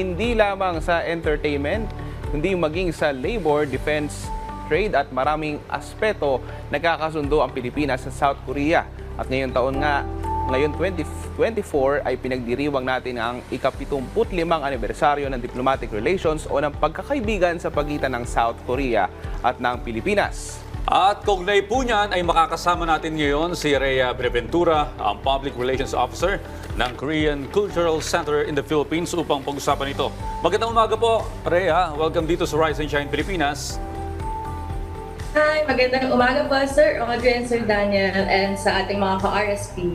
hindi lamang sa entertainment, kundi maging sa labor, defense, trade at maraming aspeto nagkakasundo ang Pilipinas sa South Korea. At ngayong taon nga, ngayon 2024 ay pinagdiriwang natin ang ika-75 anibersaryo ng diplomatic relations o ng pagkakaibigan sa pagitan ng South Korea at ng Pilipinas. At kaugnay po niyan ay makakasama natin ngayon si Rhea Breventura, ang Public Relations Officer ng Korean Cultural Center in the Philippines upang pag-usapan ito. Magandang umaga po, Rhea. Welcome dito sa Rise and Shine Pilipinas. Hi, magandang umaga po Sir Audrey and Sir Daniel and sa ating mga ka-RSP.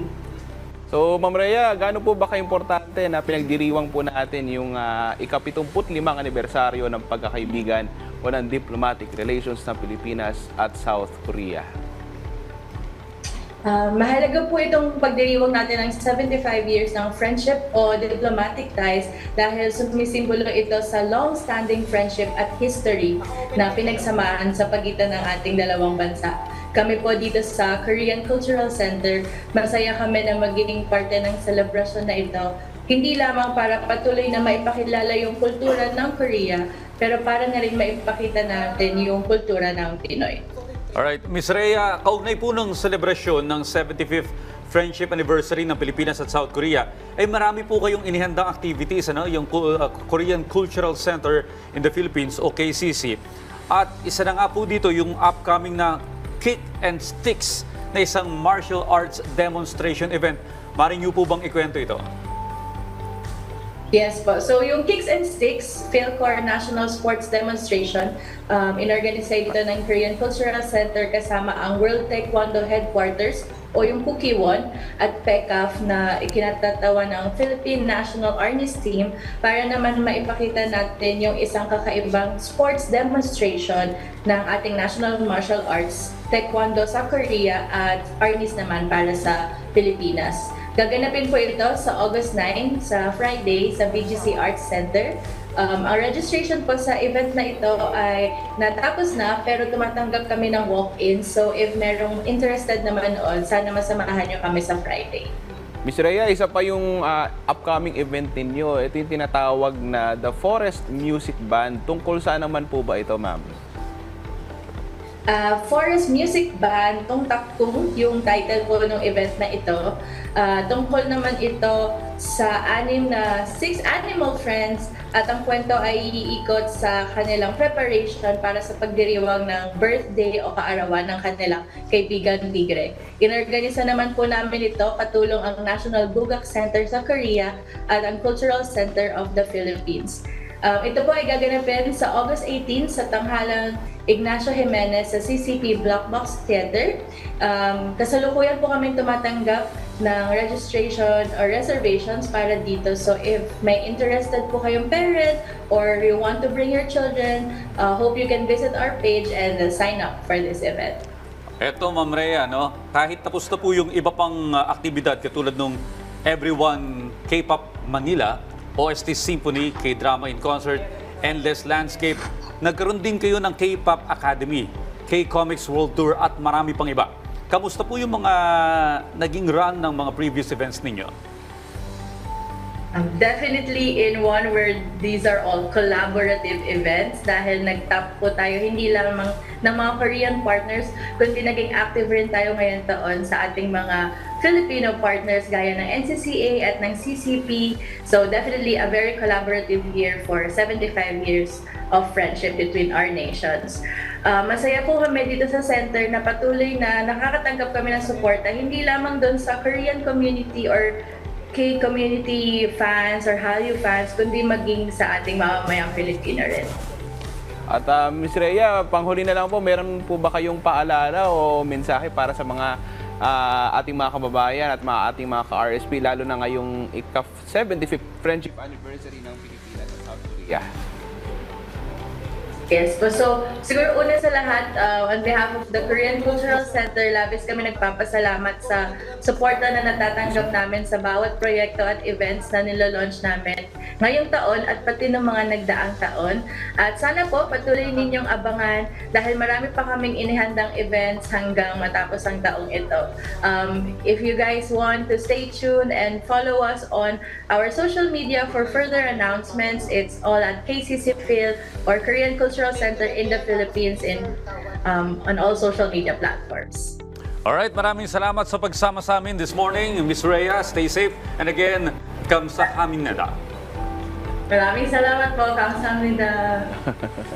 So, Ma'am Rhea, gaano po ba ka-importante na pinagdiriwang po natin yung uh, ika-75 anibersaryo ng pagkakaibigan o ng diplomatic relations ng Pilipinas at South Korea? Ah, mahalaga po itong pagdiriwang natin ng 75 years ng friendship o diplomatic ties dahil sumisimbolo ito sa long-standing friendship at history na pinagsamahan sa pagitan ng ating dalawang bansa. Kami po dito sa Korean Cultural Center, masaya kami na magiging parte ng selebrasyon na ito hindi lamang para patuloy na maipakilala yung kultura ng Korea, pero para na rin maipakita natin yung kultura ng Pinoy. Alright, Miss Rhea, kaugnay po ng selebrasyon ng 75th Friendship Anniversary ng Pilipinas at South Korea, ay marami po kayong inihandang activities, ano? yung uh, Korean Cultural Center in the Philippines o KCC. At isa na nga po dito yung upcoming na Kick and Sticks na isang martial arts demonstration event. Maring niyo po bang ikwento ito? Yes po. So yung Kicks and Sticks Philcore National Sports Demonstration, um, inorganize ito ng Korean Cultural Center kasama ang World Taekwondo Headquarters o yung Pukiwon at PECAF na ikinatatawa ng Philippine National Arnis Team para naman maipakita natin yung isang kakaibang sports demonstration ng ating National Martial Arts, Taekwondo sa Korea at Arnis naman para sa Pilipinas. Gaganapin po ito sa August 9 sa Friday sa BGC Arts Center. Um, ang registration po sa event na ito ay natapos na pero tumatanggap kami ng walk-in. So if merong interested naman noon, sana masamahan nyo kami sa Friday. Miss Rhea, isa pa yung ah, upcoming event ninyo. Ito yung tinatawag na The Forest Music Band. Tungkol saan naman po ba ito, ma'am? Uh, Forest Music Band, Tung Taktung, yung title po ng event na ito. Uh, tungkol naman ito sa anim na six animal friends at ang kwento ay iikot sa kanilang preparation para sa pagdiriwang ng birthday o kaarawan ng kanilang kaibigan tigre. Inorganisa naman po namin ito katulong ang National Bugak Center sa Korea at ang Cultural Center of the Philippines. Um, ito po ay gaganapin sa August 18 sa tanghalang Ignacio Jimenez sa CCP Black Box Theater. Um, kasalukuyan po kami tumatanggap ng registration or reservations para dito. So if may interested po kayong parent or you want to bring your children, uh, hope you can visit our page and uh, sign up for this event. Eto, Ma'am Rhea, no? kahit tapos na po yung iba pang uh, aktibidad katulad nung Everyone K-Pop Manila, OST Symphony, K-Drama in Concert, Endless Landscape, nagkaroon din kayo ng K-Pop Academy, K-Comics World Tour at marami pang iba. Kamusta po yung mga naging run ng mga previous events ninyo? Um, definitely in one word, these are all collaborative events dahil nag-top po tayo hindi lamang ng mga Korean partners, kundi naging active rin tayo ngayon taon sa ating mga Filipino partners gaya ng NCCA at ng CCP. So definitely a very collaborative year for 75 years of friendship between our nations. Uh, masaya po kami dito sa center na patuloy na nakakatanggap kami ng suporta hindi lamang doon sa Korean community or K-community fans or Hallyu fans, kundi maging sa ating mamamayang Filipino rin. At ah, Miss Rhea, panghuli na lang po, meron po ba kayong paalala o mensahe para sa mga ah, ating mga kababayan at mga ating mga ka-RSP, lalo na ngayong ika-75th Friendship Anniversary ng Pilipinas at South Korea? Yes po. So, siguro una sa lahat, uh, on behalf of the Korean Cultural Center, labis kami nagpapasalamat sa suporta na natatanggap namin sa bawat proyekto at events na nilalaunch namin. ngayong taon at pati ng mga nagdaang taon. At sana po patuloy ninyong abangan dahil marami pa kaming inihandang events hanggang matapos ang taong ito. Um, if you guys want to stay tuned and follow us on our social media for further announcements, it's all at KCC Phil or Korean Cultural Center in the Philippines in um, on all social media platforms. Alright, maraming salamat sa pagsama sa amin this morning. Miss Rhea, stay safe. And again, kamsahamnida. Maraming salamat po, kamsahamnida.